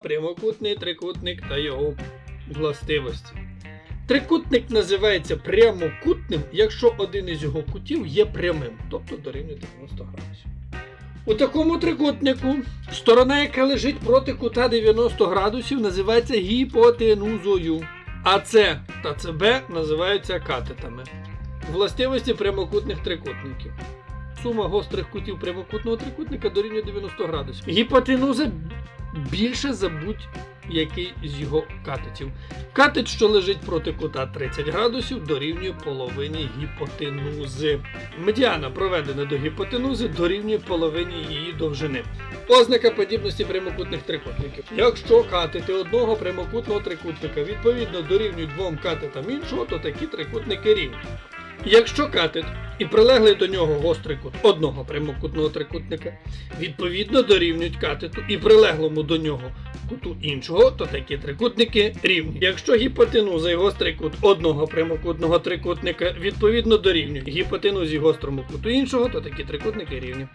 прямокутний трикутник та його властивості. Трикутник називається прямокутним, якщо один із його кутів є прямим, тобто дорівнює 90 градусів. У такому трикутнику сторона, яка лежить проти кута 90 градусів, називається гіпотенузою. А С та ЦБ називаються катетами. Властивості прямокутних трикутників. Сума гострих кутів прямокутного трикутника дорівнює 90 градусів. Гіпотенуза більше за будь-який з його катетів. Катет, що лежить проти кута 30 градусів, дорівнює половині гіпотенузи. Медіана, проведена до гіпотенузи, дорівнює половині її довжини. Ознака подібності прямокутних трикутників. Якщо катети одного прямокутного трикутника відповідно дорівнюють двом катетам іншого, то такі трикутники рівні. Якщо катет і прилеглий до нього гострий кут одного прямокутного трикутника відповідно дорівнюють катету і прилеглому до нього куту іншого, то такі трикутники рівні. Якщо гіпотенуза і гострий кут одного прямокутного трикутника відповідно дорівнюють гіпотенузі гострому куту іншого, то такі трикутники рівні.